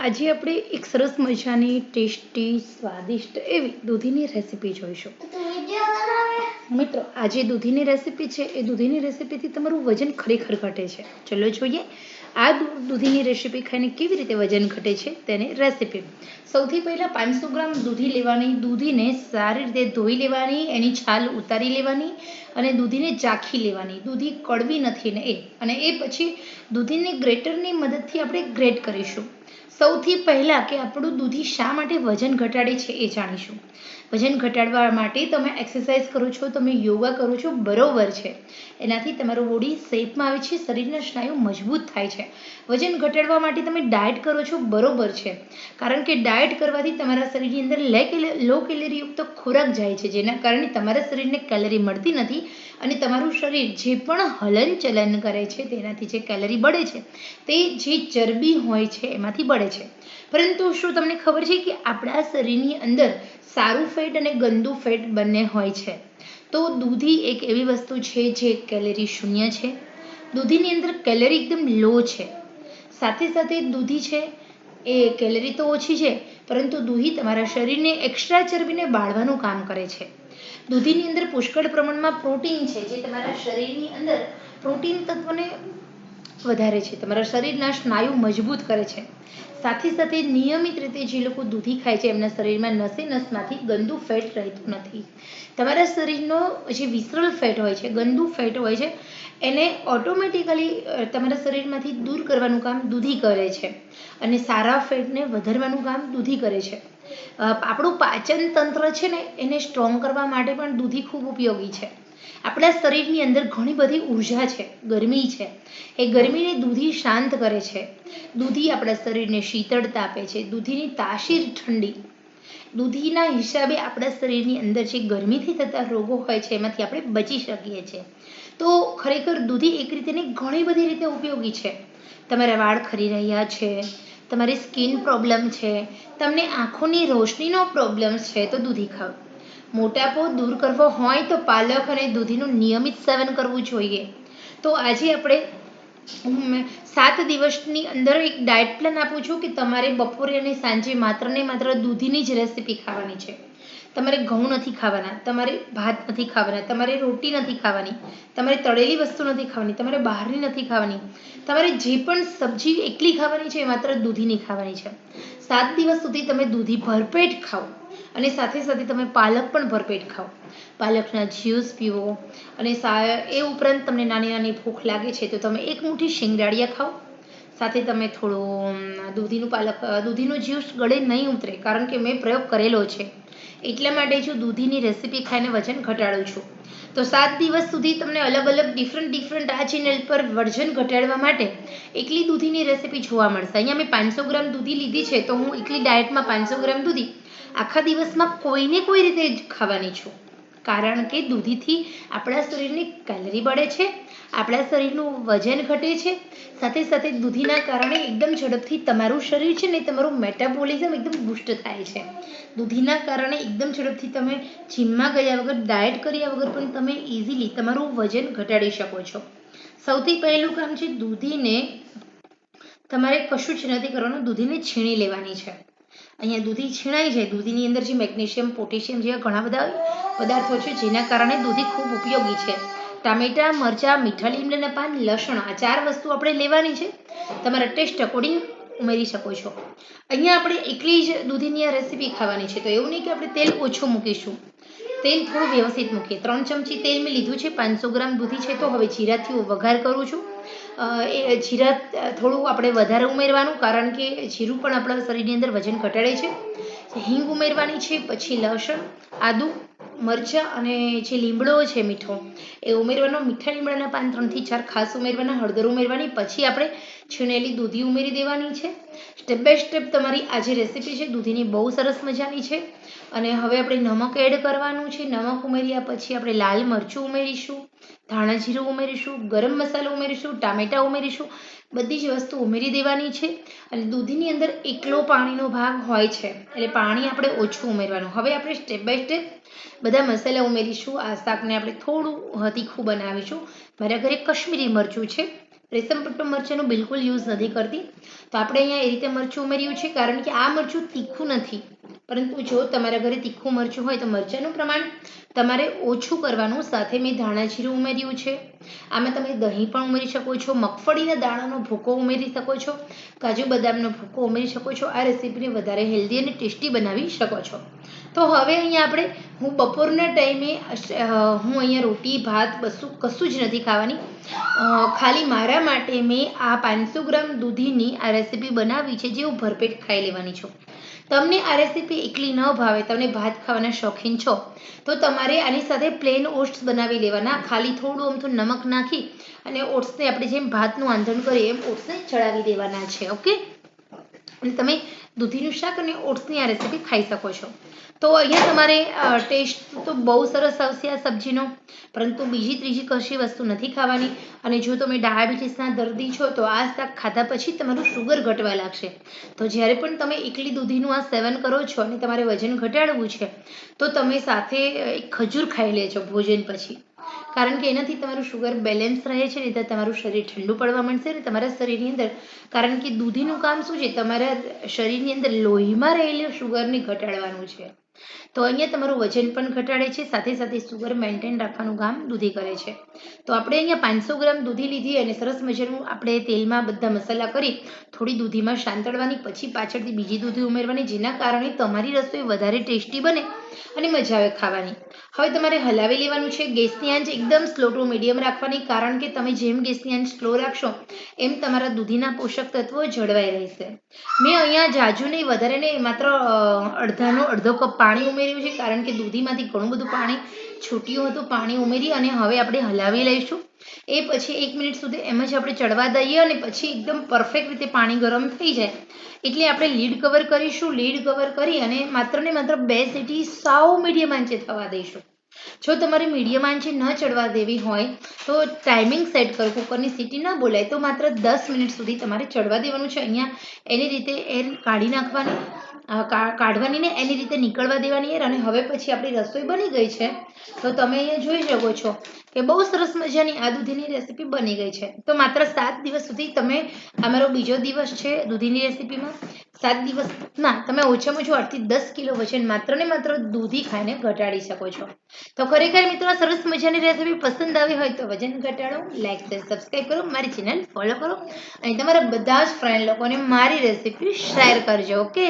આજે આપણે એક સરસ મજાની ટેસ્ટી સ્વાદિષ્ટ એવી દૂધીની રેસીપી જોઈશું. મિત્રો આજે દૂધીની રેસીપી છે. એ દૂધીની રેસીપીથી તમારું વજન ખરેખર ઘટે છે. ચલો જોઈએ આ દૂધીની રેસીપી ખાઈને કેવી રીતે વજન ઘટે છે તેની રેસીપી. સૌથી પહેલાં પાંચસો ગ્રામ દૂધી લેવાની દૂધીને સારી રીતે ધોઈ લેવાની એની છાલ ઉતારી લેવાની અને દૂધીને ચાખી લેવાની. દૂધી કડવી નથી ને એ. અને એ પછી દૂધીને ગ્રેટરની મદદથી આપણે ગ્રેટ કરીશું. સૌથી પહેલાં કે આપણું દૂધી શા માટે વજન ઘટાડે છે એ જાણીશું. વજન ઘટાડવા માટે તમે એક્સરસાઇઝ કરો છો, તમે યોગા કરો છો, બરોબર છે. એનાથી તમારું બોડી શેપમાં આવે છે, શરીરના સ્નાયુ મજબૂત થાય છે. વજન ઘટાડવા માટે તમે ડાયટ કરો છો, બરોબર છે. કારણ કે ડાયટ કરવાથી તમારા શરીરની અંદર લે લો કેલેરીયુક્ત ખોરાક જાય છે, જેના કારણે તમારા શરીરને કેલરી મળતી નથી અને તમારું શરીર જે પણ હલન ચલન કરે છે, તેનાથી જે કેલરી બળે છે, તે જે ચરબી હોય છે, એમાંથી બળે છે. પરંતુ શું તમને ખબર છે કે આપણા શરીરની અંદર સારું ફેટ અને ગંદુ ફેટ બંને હોય છે? તો દૂધી એક એવી વસ્તુ છે જે કેલેરી શૂન્ય છે. દૂધીની અંદર કેલેરી એકદમ લો છે. સાથે સાથે દૂધી છે એ કેલેરી તો ઓછી છે, પરંતુ દૂધી તમારા શરીરને એક્સ્ટ્રા ચરબીને બાળવાનું કામ કરે છે. દૂધીની અંદર પુષ્કળ પ્રમાણમાં પ્રોટીન છે જે તમારા શરીરની અંદર પ્રોટીન તત્વને વધારે છે. તમારા શરીરના સ્નાયુ મજબૂત કરે છે. સાથે સાથે નિયમિત રીતે જે લોકો દૂધી ખાય છે, એમના શરીરમાં નસે નસમાંથી ગંદુ ફેટ રહેતું નથી. તમારા શરીરનો જે વિસરલ ફેટ હોય છે, ગંદુ ફેટ હોય છે, એને ઓટોમેટિકલી તમારા શરીરમાંથી દૂર કરવાનું કામ દૂધી કરે છે. અને સારા ફેટને વધારવાનું કામ દૂધી કરે છે. આપણું પાચન તંત્ર છે ને, એને સ્ટ્રોંગ કરવા માટે પણ દૂધી ખૂબ ઉપયોગી છે. આપણા શરીરની અંદર ઘણી બધી ઊર્જા છે, ગરમી છે. એ ગરમીને દૂધી શાંત કરે છે. દૂધી આપણા શરીરને શીતળતા આપે છે. દૂધીની તાસીર ઠંડી. દૂધીના હિસાબે આપણા શરીરની અંદર જે ગરમીથી થતા રોગો હોય છે, એમાંથી આપણે બચી શકીએ છીએ. તો ખરેખર દૂધી એક રીતે ઘણી બધી રીતે ઉપયોગી છે. તમારા વાળ ખરી રહ્યા છે, તમારી સ્કિન પ્રોબ્લેમ છે, તમને આંખોની રોશનીનો પ્રોબ્લેમ છે, તો દૂધી ખાઓ. મોટાપો દૂર કરવો હોય તો પાલક અને દૂધીનું નિયમિત સેવન કરવું જોઈએ. તો આજે આપણે સાત દિવસની અંદર એક ડાયટ પ્લાન આપું છું કે તમારે બપોરે અને સાંજે માત્ર ને માત્ર દૂધીની જ રેસીપી ખાવાની છે. તમારે ઘઉં નથી ખાવાના, તમારે ભાત નથી ખાવાના, તમારે રોટી નથી ખાવાની, તમારે તળેલી વસ્તુ નથી ખાવાની, તમારે બહારની નથી ખાવાની, તમારે જે પણ સબ્જી એકલી ખાવાની છે એ માત્ર દૂધીની ખાવાની છે. સાત દિવસ સુધી તમે દૂધી ભરપેટ ખાઓ. અને સાથે સાથે તમે પાલક પણ ભરપેટ ખાઓ. પાલકના જ્યુસ પીવો અને એ ઉપરાંત તમને નાની નાની ભૂખ લાગે છે તો તમે એક મુઠ્ઠી શિંગડાળિયા ખાઓ. સાથે તમે થોડું દૂધીનું પાલક દૂધીનું જ્યુસ ગળે નહીં ઉતરે કારણ કે મેં પ્રયોગ કરેલો છે. એટલા માટે જો દૂધીની રેસીપી ખાઈને વજન ઘટાડું છું. તો સાત દિવસ સુધી તમને અલગ અલગ ડિફરન્ટ ડિફરન્ટ આ ચેનલ પર વજન ઘટાડવા માટે એકલી દૂધીની રેસીપી જોવા મળશે. અહીંયા મેં પાંચસો ગ્રામ દૂધી લીધી છે તો હું એકલી ડાયટમાં પાંચસો ગ્રામ દૂધી આખા દિવસમાં કોઈને કોઈ રીતે જ ખાવાની છું. કારણ કે દૂધીથી આપણા શરીરની કેલરી બળે છે, આપણા શરીરનું વજન ઘટે છે, સાથે સાથે દૂધીના કારણે એકદમ ઝડપથી તમારું શરીર છે ને તમારું મેટાબોલિઝમ એકદમ બુસ્ટ થાય છે. દૂધીના કારણે એકદમ ઝડપથી તમે જીમમાં ગયા વગર ડાયટ કર્યા વગર પણ તમે ઇઝીલી તમારું વજન ઘટાડી શકો છો. સૌથી પહેલું કામ છે દૂધીને તમારે કશું જ નથી કરવાનું, દૂધીને છીણી લેવાની છે. અહીંયા દૂધી છીણાઈ જાય દૂધીની અંદર જે મેગ્નેશિયમ, પોટેશિયમ જેવા ઘણા બધા પદાર્થો છે, જેના કારણે દૂધી ખૂબ ઉપયોગી છે. ટામેટા, મરચાં, મીઠા લીમડાના પાન, લસણ આ ચાર વસ્તુ આપણે લેવાની છે. તમારા ટેસ્ટ અકોર્ડિંગ ઉમેરી શકો છો. અહીંયા આપણે એકલી જ દૂધીની આ રેસીપી ખાવાની છે. તો એવું નહીં કે આપણે તેલ ઓછું મૂકીશું. તેલ થોડું વ્યવસ્થિત મૂકીએ. ત્રણ ચમચી તેલ મેં લીધું છે. પાંચસો ગ્રામ દૂધી છે. તો હવે જીરાથી હું વઘાર કરું છું. એ જીરા થોડું આપણે વધારે ઉમેરવાનું, કારણ કે જીરું પણ આપણા શરીરની અંદર વજન ઘટાડે છે. હિંગ ઉમેરવાની છે, પછી લસણ, આદું, મરચાં અને જે લીમડો છે મીઠો, એ ઉમેરવાનો. મીઠા લીમડાના પાન ત્રણથી ચાર ખાસ ઉમેરવાના, હળદર ઉમેરવાની. પછી આપણે છીણેલી દૂધી ઉમેરી દેવાની છે. સ્ટેપ બાય સ્ટેપ તમારી આ જે રેસીપી છે, દૂધીની બહુ સરસ મજાની છે. અને હવે આપણે નમક એડ કરવાનું છે. નમક ઉમેર્યા પછી આપણે લાલ મરચું ઉમેરીશું, ધાણા જીરું ઉમેરીશું, ગરમ મસાલો ઉમેરીશું, ટામેટાં ઉમેરીશું, બધી જ વસ્તુ ઉમેરી દેવાની છે. અને દૂધીની અંદર એકલો પાણીનો ભાગ હોય છે, એટલે પાણી આપણે ઓછું ઉમેરવાનું. હવે આપણે સ્ટેપ બાય સ્ટેપ બધા મસાલા ઉમેરીશું. આ શાકને આપણે થોડું તીખું બનાવીશું. મારા ઘરે કશ્મીરી મરચું છે. રેશમ પટ્ટું મરચાંનું બિલકુલ યુઝ નથી કરતી. તો આપણે અહીંયા એ રીતે મરચું ઉમેર્યું છે, કારણ કે આ મરચું તીખું નથી. પરંતુ જો તમારા ઘરે તીખું મરચું હોય તો મરચાંનું પ્રમાણ તમારે ઓછું કરવાનું. સાથે મેં ધાણા જીરું ઉમેર્યું છે. આમાં તમે દહીં પણ ઉમેરી શકો છો, મગફળીના દાણાનો ભૂકો ઉમેરી શકો છો, કાજુ બદામનો ભૂકો ઉમેરી શકો છો. આ રેસીપીને વધારે હેલ્ધી અને ટેસ્ટી બનાવી શકો છો. તો હવે અહીંયા આપણે હું બપોરના ટાઈમે હું અહીંયા રોટી, ભાત, બસું, કશું જ નથી ખાવાની. ખાલી મારા માટે મેં આ પાંચસો ગ્રામ દૂધીની આ રેસીપી બનાવી છે જે હું ભરપેટ ખાઈ લેવાની છું. તમને આ રેસીપી એકલી ન ભાવે, તમને ભાત ખાવાના શોખીન છો, તો તમારે આની સાથે પ્લેન ઓટ્સ બનાવી લેવાના. ખાલી થોડું અમથું નમક નાખી અને ઓટ્સને આપણે જેમ ભાતનું આંધણ કરીએ એમ ઓટ્સને ચડાવી દેવાના છે, ઓકે? અને તમે દૂધીનું શાક અને ઓટ્સની આ રેસીપી ખાઈ શકો છો. તો અહીંયા તમારે ટેસ્ટ તો બહુ સરસ આવશે આ સબ્જીનો, પરંતુ બીજી ત્રીજી કશી વસ્તુ નથી ખાવાની. અને જો તમે ડાયાબિટીસના દર્દી છો, તો આ શાક ખાધા પછી તમારું શુગર ઘટવા લાગશે. તો જ્યારે પણ તમે એકલી દૂધીનું આ સેવન કરો છો અને તમારે વજન ઘટાડવું છે, તો તમે સાથે એક ખજૂર ખાઈ લેજો ભોજન પછી. કારણ કે એનાથી તમારું શુગર બેલેન્સ રહે છે નહીં તમારું શરીર ઠંડુ પડવા માંડશે અને તમારા શરીરની અંદર, કારણ કે દૂધીનું કામ શું છે, તમારા શરીરની અંદર લોહીમાં રહેલું શુગરને ઘટાડવાનું છે. તો અહીંયા તમારું વજન પણ ઘટાડે છે, સાથે સાથે સુગર મેન્ટેન રાખવાનું કામ દૂધી કરે છે. તો આપણે અહીંયા પાંચસો ગ્રામ દૂધી લીધી અને સરસ મજાનું આપણે તેલમાં બધા મસાલા કરી, થોડી દૂધીમાં શાંતળવાની પછી પાછળથી બીજી દૂધી ઉમેરવાની, જેના કારણે તમારી રસોઈ વધારે ટેસ્ટી બને અને મજા આવે ખાવાની. હવે તમારે હલાવી લેવાનું છે ગેસની આંચ એકદમ સ્લો ટુ મીડિયમ રાખવાની, કારણ કે તમે જેમ ગેસની આંચ સ્લો રાખશો, એમ તમારા દૂધીના પોષક તત્વો જળવાઈ રહેશે. મેં અહીંયા જાજુ નહીં, વધારે નહીં, માત્ર અડધાનો, અડધો કપ પાણી ઉમેર્યું છે, કારણ કે દૂધીમાંથી ઘણું બધું પાણી છૂટ્યું હતું, પાણી ઉમેરી અને હવે આપણે હલાવી લઈશું. એ પછી એક મિનિટ સુધી એમ જ આપણે ચડવા દઈએ અને પછી એકદમ પરફેક્ટ રીતે પાણી ગરમ થઈ જાય. એટલે આપણે લીડ કવર કરીશું લીડ કવર કરી અને માત્ર ને માત્ર બે સીટી સાવ મીડિયમ આંચે થવા દઈશું. જો તમારે મીડિયમ આંચે ન ચડવા દેવી હોય, તો ટાઈમિંગ સેટ કરો. કુકરની સીટી ન બોલાય તો માત્ર દસ મિનિટ સુધી તમારે ચડવા દેવાનું છે. અહીંયા એની રીતે એર કાઢી નાખવાની કાઢવાની ને એની રીતે નીકળવા દેવાની એર. અને હવે પછી આપણી રસોઈ બની ગઈ છે. તો તમે અહીંયા જોઈ શકો છો કે બહુ સરસ મજાની આ દૂધીની રેસીપી બની ગઈ છે. તો માત્ર સાત દિવસ સુધી તમે અમારો બીજો દિવસ છે દૂધીની રેસીપીમાં સાત દિવસના તમે ઓછામાં ઓછું આઠથી દસ કિલો વજન માત્ર ને માત્ર દૂધી ખાઈને ઘટાડી શકો છો. તો ખરેખર મિત્રો, સરસ મજાની રેસીપી પસંદ આવી હોય તો વજન ઘટાડો લાઈક શેર સબસ્ક્રાઈબ કરો, મારી ચેનલ ફોલો કરો. અને તમારા બધા જ ફ્રેન્ડ લોકોને મારી રેસીપી શેર કરજો ઓકે